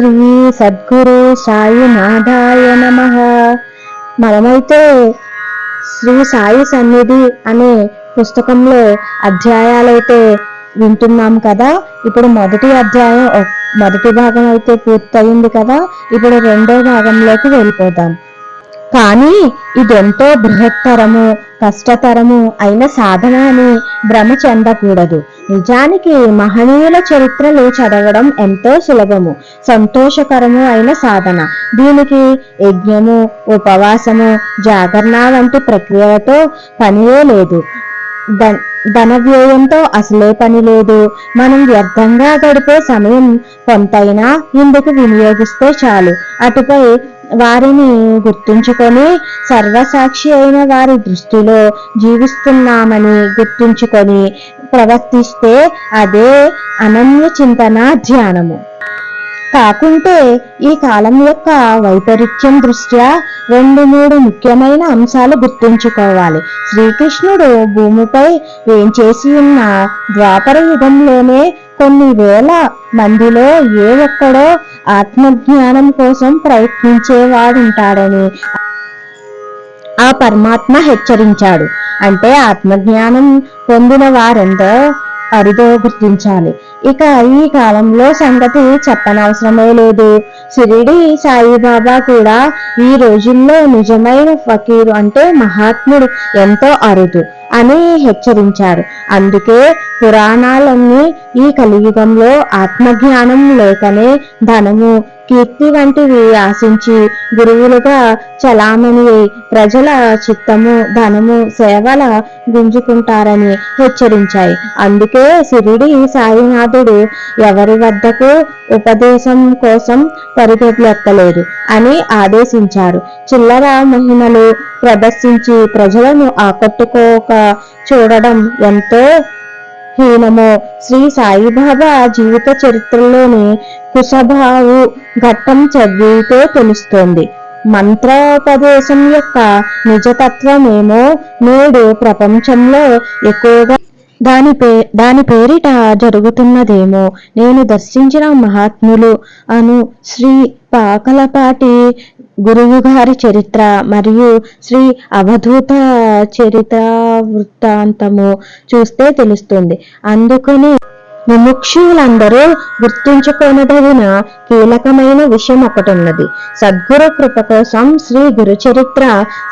శ్రీ సద్గురు సాయినాథాయ నమ. మనమైతే శ్రీ సాయి సన్నిధి అనే పుస్తకంలో అధ్యాయాలైతే వింటున్నాం కదా. ఇప్పుడు మొదటి అధ్యాయం మొదటి భాగం అయితే పూర్తయింది కదా. ఇప్పుడు రెండో భాగంలోకి వెళ్ళిపోదాం. కానీ ఇదెంతో బృహత్తరము కష్టతరము అయిన సాధన అని భ్రమ చెందకూడదు. నిజానికి మహనీయుల చరిత్రలు చదవడం ఎంతో సులభము సంతోషకరము అయిన సాధన. దీనికి యజ్ఞము ఉపవాసము జాగరణ వంటి ప్రక్రియలతో పనియే లేదు. ధన వ్యయంతో అసలే పని లేదు. మనం వ్యర్థంగా గడిపే సమయం కొంతైనా ఇందుకు వినియోగిస్తే చాలు. అటుపై వారిని గుర్తుంచుకొని సర్వసాక్షి అయిన వారి దృష్టిలో జీవిస్తున్నామని గుర్తుంచుకొని ప్రవర్తిస్తే అదే అనన్య చింతన ధ్యానము. కాకుంటే ఈ కాలం యొక్క వైపరీత్యం దృష్ట్యా రెండు మూడు ముఖ్యమైన అంశాలు గుర్తుంచుకోవాలి. శ్రీకృష్ణుడు భూమిపై వేంచేసి ఉన్న ద్వాపర యుగంలోనే కొన్ని వేల మందిలో ఏ ఒక్కడో ఆత్మజ్ఞానం కోసం ప్రయత్నించేవాడుంటాడని ఆ పరమాత్మ హెచ్చరించాడు. అంటే ఆత్మజ్ఞానం పొందిన వారెంతో అరుదో గుర్తించాలి. ఇక ఈ కాలంలో సంగతి చెప్పనవసరమే లేదు. షిరిడి సాయిబాబా కూడా ఈ రోజుల్లో నిజమైన ఫకీరు అంటే మహాత్ముడు ఎంతో అరుదు అని హెచ్చరించారు. అందుకే పురాణాలన్నీ ఈ కలియుగంలో ఆత్మజ్ఞానం లేకనే ధనము కీర్తి వంటివి ఆశించి గురువులుగా చలామణి ప్రజల చిత్తము ధనము సేవల గుంజుకుంటారని హెచ్చరించాయి. అందుకే సిరిడి సాయినాథుడు ఎవరి వద్దకు ఉపదేశం కోసం పరుగెత్లెత్తలేదు అని ఆదేశించారు. చిల్లర మహిమలు ప్రదర్శించి ప్రజలను ఆకట్టుకోక చూడడం ఎంతో హీనమో శ్రీ సాయిబాబా జీవిత చరిత్రలోని కుశభావు ఘట్టం చదివితే తెలుస్తోంది. మంత్రోపదేశం యొక్క నిజతత్వమేమో నేడు ప్రపంచంలో ఎక్కువగా దాని పే దాని పేరిట జరుగుతున్నదేమో. నేను దర్శించిన మహాత్ములు అను శ్రీ పాకలపాటి గురువు గారి చరిత్ర మరియు శ్రీ అవధూత చరిత్ర వృత్తాంతము చూస్తే తెలుస్తుంది. అందుకని ముముక్షులందరూ గుర్తుంచుకోనదగిన కీలకమైన విషయం ఒకటి ఉన్నది సద్గురు కృప కోసం శ్రీ గురు చరిత్ర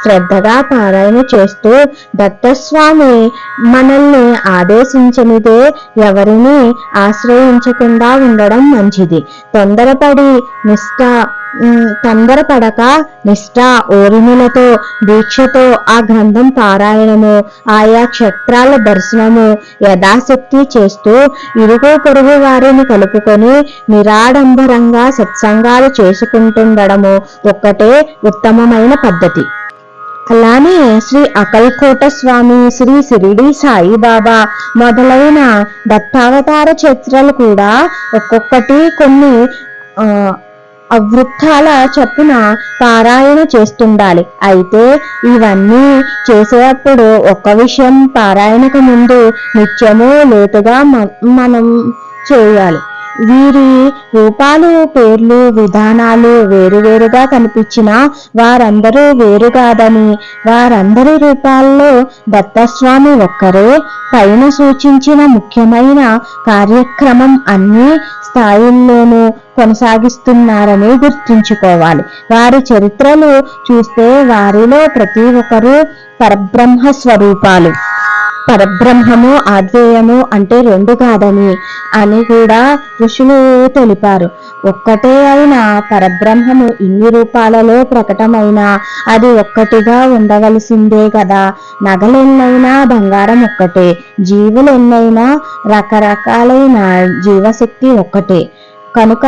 శ్రద్ధగా పారాయణ చేస్తూ దత్తస్వామి మనల్ని ఆదేశించనిదే ఎవరిని ఆశ్రయించకుండా ఉండడం మంచిది. తొందరపడి నిష్ఠ తొందరపడక నిష్ఠ ఓరిములతో దీక్షతో ఆ గ్రంథం పారాయణము ఆయా క్షేత్రాల దర్శనము యథాశక్తి చేస్తూ ఇరుగు పొరుగు వారిని కలుపుకొని నిరాడంబరంగా సత్సంగాలు చేసుకుంటుండడము ఒక్కటే ఉత్తమమైన పద్ధతి. అలానే శ్రీ అకల్కోట స్వామి శ్రీ సిరిడి సాయిబాబా మొదలైన దత్తావతార చరిత్రలు కూడా ఒక్కొక్కటి కొన్ని ఆ, అవృత్తాల చొప్పున పారాయణ చేస్తుండాలి. అయితే ఇవన్నీ చేసేటప్పుడు ఒక్క విషయం పారాయణకు ముందు నిత్యము లేటుగా మనం చేయాలి. వీరి రూపాలు పేర్లు విధానాలు వేరువేరుగా కనిపించినా వారందరూ వేరు కాదని. వారందరి రూపాల్లో దత్తస్వామి ఒక్కరే. పైన సూచించిన ముఖ్యమైన కార్యక్రమం అన్ని స్థాయిల్లోనూ కొనసాగిస్తున్నారని గుర్తుంచుకోవాలి. వారి చరిత్రలు చూస్తే వారిలో ప్రతి ఒక్కరూ పరబ్రహ్మ స్వరూపాలు పరబ్రహ్మము అద్వేయము అంటే రెండు కాదని అని కూడా ఋషులు తెలిపారు. ఒక్కటే అయిన పరబ్రహ్మము ఇన్ని రూపాలలో ప్రకటమైన అది ఒక్కటిగా ఉండవలసిందే కదా. నగలెన్నైనా బంగారం ఒక్కటే జీవులెన్నైనా రకరకాలైన జీవశక్తి ఒక్కటే. కనుక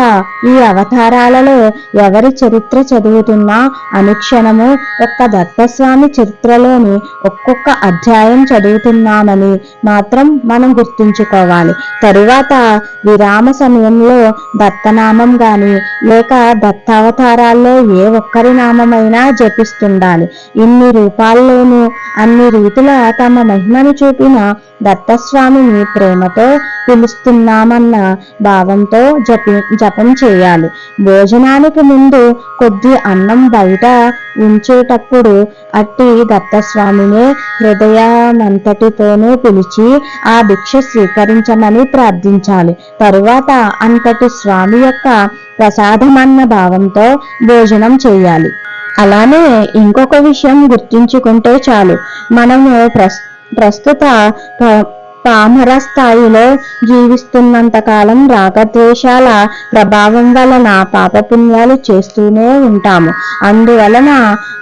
ఈ అవతారాలలో ఎవరి చరిత్ర చదువుతున్నా అనుక్షణము ఒక్క దత్తస్వామి చరిత్రలోని ఒక్కొక్క అధ్యాయం చదువుతున్నామని మాత్రం మనం గుర్తుంచుకోవాలి. తరువాత విరామ సమయంలో దత్తనామం గాని లేక దత్తావతారాల్లో ఏ ఒక్కరి నామమైనా జపిస్తుండాలి. ఇన్ని రూపాల్లోనూ అన్ని రీతుల తమ మహిమను చూపిన దత్తస్వామిని ప్రేమతో పిలుస్తున్నామన్న భావంతో జపి జపం చేయాలి భోజనానికి ముందు కొద్ది అన్నం బయట ఉంచేటప్పుడు అట్టి దత్తస్వామినే హృదయమంతటితోనూ పిలిచి ఆ భిక్ష స్వీకరించమని ప్రార్థించాలి. తరువాత అంతటి స్వామి యొక్క ప్రసాదమన్న భావంతో భోజనం చేయాలి. అలానే ఇంకొక విషయం గుర్తుంచుకుంటే చాలు. మనము ప్రస్ ప్రస్తుత పామర స్థాయిలో జీవిస్తున్నంత కాలం రాగద్వేషాల ప్రభావం వలన పాపపుణ్యాలు చేస్తూనే ఉంటాము. అందువలన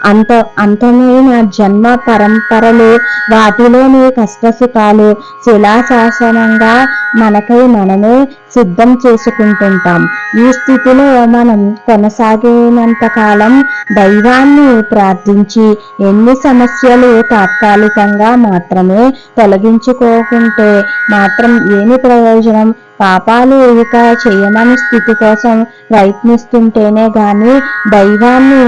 అంత అంతమైన జన్మ పరంపరలు వాటిలోని కష్టసుఖాలు శిలాశాసనంగా మనకై మనమే సిద్ధం చేసుకుంటుంటాం. ఈ స్థితిలో మనం కొనసాగినంత కాలం దైవాన్ని ప్రార్థించి ఎన్ని సమస్యలు తాత్కాలికంగా మాత్రమే తొలగించుకోకుంటే మాత్రం ఏమి ప్రయోజనం? పాపాలు ఇక చేయమని స్థితి కోసం ప్రయత్నిస్తుంటేనే గాని దైవాన్ని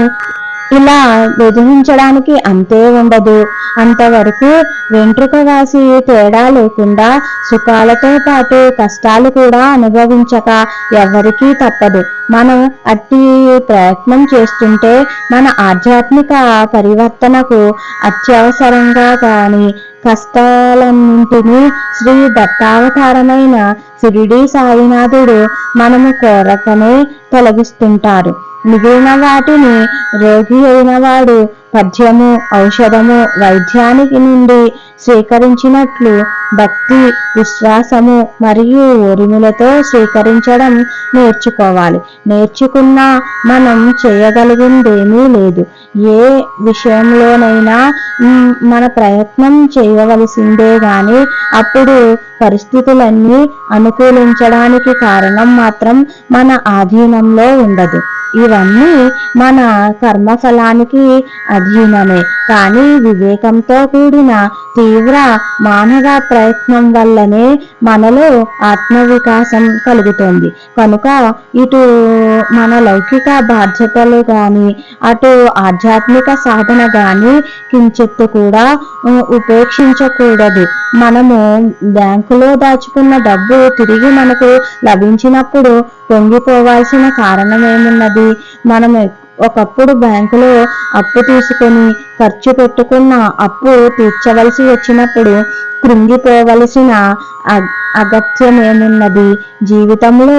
ఇలా బెదిరించడానికి అంతే ఉండదు. అంతవరకు వెంట్రుక వాసి తేడా లేకుండా సుఖాలతో పాటు కష్టాలు కూడా అనుభవించక ఎవరికీ తప్పదు. మనం అట్టి ప్రయత్నం చేస్తుంటే మన ఆధ్యాత్మిక పరివర్తనకు అత్యవసరంగా కానీ కష్టాలన్నింటినీ శ్రీ దత్తావతారమైన షిరిడి సాయినాథుడు మనము కోరకనే తొలగిస్తుంటారు. మిగిలిన వాటిని రోగి అయిన వాడు పద్యము ఔషధము వైద్యానికి నుండి స్వీకరించినట్లు భక్తి విశ్వాసము మరియు ఓరిములతో స్వీకరించడం నేర్చుకోవాలి. నేర్చుకున్నా మనం చేయగలిగిందేమీ లేదు. ఏ విషయంలోనైనా మన ప్రయత్నం చేయవలసిందే గాని అప్పుడు పరిస్థితులన్నీ అనుకూలించడానికి కారణం మాత్రం మన ఆధీనంలో ఉండదు. ఇవన్నీ మన కర్మఫలానికి అధీనమే. కానీ వివేకంతో కూడిన తీవ్ర మానవ ప్రయత్నం వల్లనే మనలో ఆత్మవికాసం కలుగుతుంది. కనుక ఇటు మన లౌకిక బాధ్యతలు కానీ అటు ఆధ్యాత్మిక సాధన కానీ కించెత్తు కూడా ఉపేక్షించకూడదు. మనము బ్యాంకులో దాచుకున్న డబ్బు తిరిగి మనకు లభించినప్పుడు పొంగిపోవాల్సిన కారణం ఏమున్నది మనం ఒకప్పుడు బ్యాంకులో అప్పు తీసుకొని ఖర్చు పెట్టుకున్న అప్పు తీర్చవలసి వచ్చినప్పుడు కృంగిపోవలసిన అగత్యమేమున్నది? జీవితంలో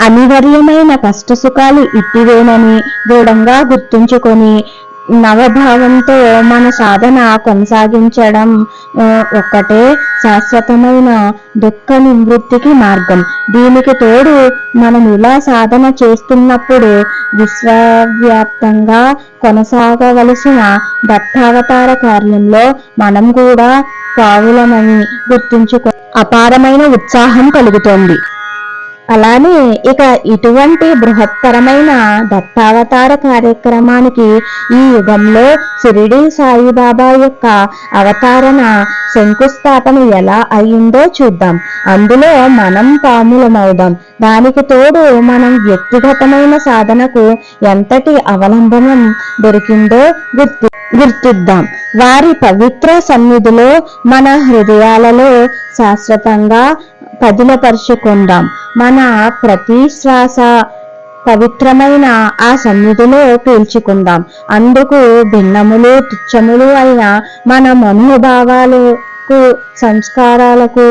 అనివార్యమైన కష్ట సుఖాలు ఇట్టివేనని దృఢంగా గుర్తుంచుకొని నవభావంతో మన సాధన కొనసాగించడం ఒక్కటే శాశ్వతమైన దుఃఖ నివృత్తికి మార్గం. దీనికి తోడు మనం ఇలా సాధన చేస్తున్నప్పుడు విశ్వవ్యాప్తంగా కొనసాగవలసిన దత్తావతార కార్యంలో మనం కూడా పావులమని గుర్తుంచుకో అపారమైన ఉత్సాహం కలుగుతోంది. అలానే ఇక ఇటువంటి బృహత్తరమైన దత్తావతార కార్యక్రమానికి ఈ యుగంలో షిరిడి సాయిబాబా యొక్క అవతారణ శంకుస్థాపన ఎలా అయిందో చూద్దాం. అందులో మనం పాములమవుదాం. దానికి తోడు మనం వ్యక్తిగతమైన సాధనకు ఎంతటి అవలంబనం దొరికిందో గుర్తు గుర్తిద్దాం. వారి పవిత్ర సన్నిధిలో మన హృదయాలలో శాశ్వతంగా పదిలపరుచుకుందాం మన ప్రతి శ్వాస పవిత్రమైన ఆ సన్నిధిలో పీల్చుకుందాం. అందుకు భిన్నములు తుచ్చములు అయిన మన మనోభావాలకు సంస్కారాలకు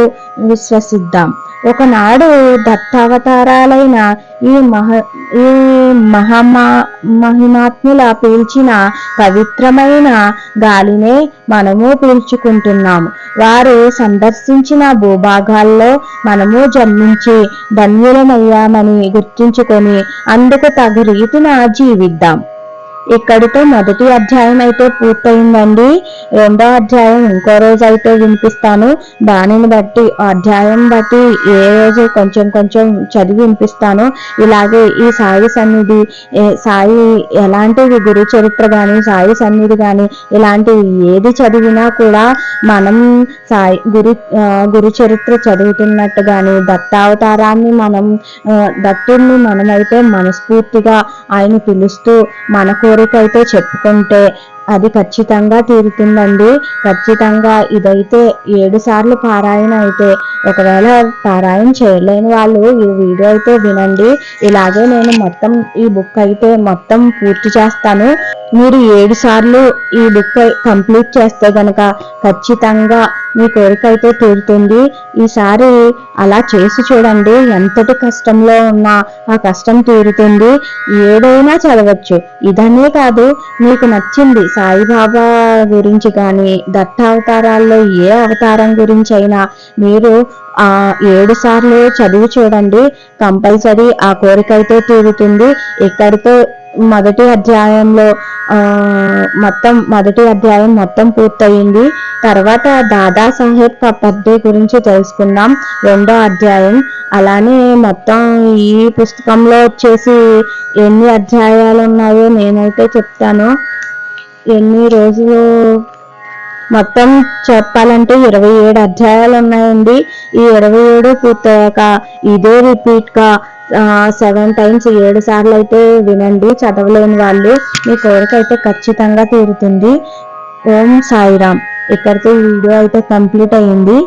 విశ్వసిద్దాం. ఒకనాడు దత్తావతారాలైన ఈ మహ ఈ మహమా మహిమాత్ముల పీల్చిన పవిత్రమైన గాలినే మనము పీల్చుకుంటున్నాము వారు సందర్శించిన భూభాగాల్లో మనము జన్మించి ధన్యులమయ్యామని గుర్తుంచుకొని అందుకు తగు రీతిన జీవిద్దాం. ఇక్కడితో మొదటి అధ్యాయం అయితే పూర్తయిందండి. రెండో అధ్యాయం ఇంకో రోజు అయితే వినిపిస్తాను. దానిని బట్టి అధ్యాయం బట్టి ఏ రోజు కొంచెం కొంచెం చదివి వినిపిస్తాను. ఇలాగే ఈ సాయి సన్నిధి సాయి ఎలాంటివి గురు చరిత్ర కానీ సాయి సన్నిధి కానీ ఇలాంటివి ఏది చదివినా కూడా మనం సాయి గురు గురు చరిత్ర చదువుతున్నట్టు కానీ దత్తావతారాన్ని మనం దత్తుడిని మనమైతే మనస్ఫూర్తిగా ఆయన పిలుస్తూ మన కోరిక అయితే చెప్పుకుంటే అది ఖచ్చితంగా తీరుతుందండి. ఖచ్చితంగా ఇదైతే ఏడు సార్లు పారాయణ అయితే ఒకవేళ పారాయణ చేయలేని వాళ్ళు ఈ వీడియో అయితే వినండి. ఇలాగే నేను మొత్తం ఈ బుక్ అయితే మొత్తం పూర్తి చేస్తాను. మీరు ఏడు సార్లు ఈ బుక్ కంప్లీట్ చేస్తే గనక ఖచ్చితంగా మీ కోరిక అయితే తీరుతుంది. ఈసారి అలా చేసి చూడండి. ఎంతటి కష్టంలో ఉన్నా ఆ కష్టం తీరుతుంది. ఏదైనా చదవచ్చు. ఇదనే కాదు మీకు నచ్చింది సాయిబాబా గురించి కానీ దత్తావతారాల్లో ఏ అవతారం గురించి అయినా మీరు ఆ ఏడు సార్లు చదివి చూడండి. కంపల్సరీ ఆ కోరిక అయితే తీరుతుంది. ఇక్కడితో మొదటి అధ్యాయంలో ఆ మొత్తం మొదటి అధ్యాయం మొత్తం పూర్తయింది. తర్వాత దాదా సాహెబ్ పద్దే గురించి తెలుసుకుందాం. రెండో అధ్యాయం. అలానే మొత్తం ఈ పుస్తకంలో వచ్చేసి ఎన్ని అధ్యాయాలు ఉన్నాయో నేనైతే చెప్తాను. ఎన్ని రోజులు? మొత్తం చెప్పాలంటే ఇరవై ఏడు అధ్యాయాలు ఉన్నాయండి. ఈ ఇరవై ఏడు పూర్తయ్యాక ఇదే రిపీట్గా సెవెన్ టైమ్స్ ఏడు సార్లు అయితే వినండి. చదవలేని వాళ్ళు మీ కోరిక అయితే ఖచ్చితంగా తీరుతుంది. ఓం సాయిరామ్. ఇక్కడితో ఈ వీడియో అయితే కంప్లీట్ అయ్యింది.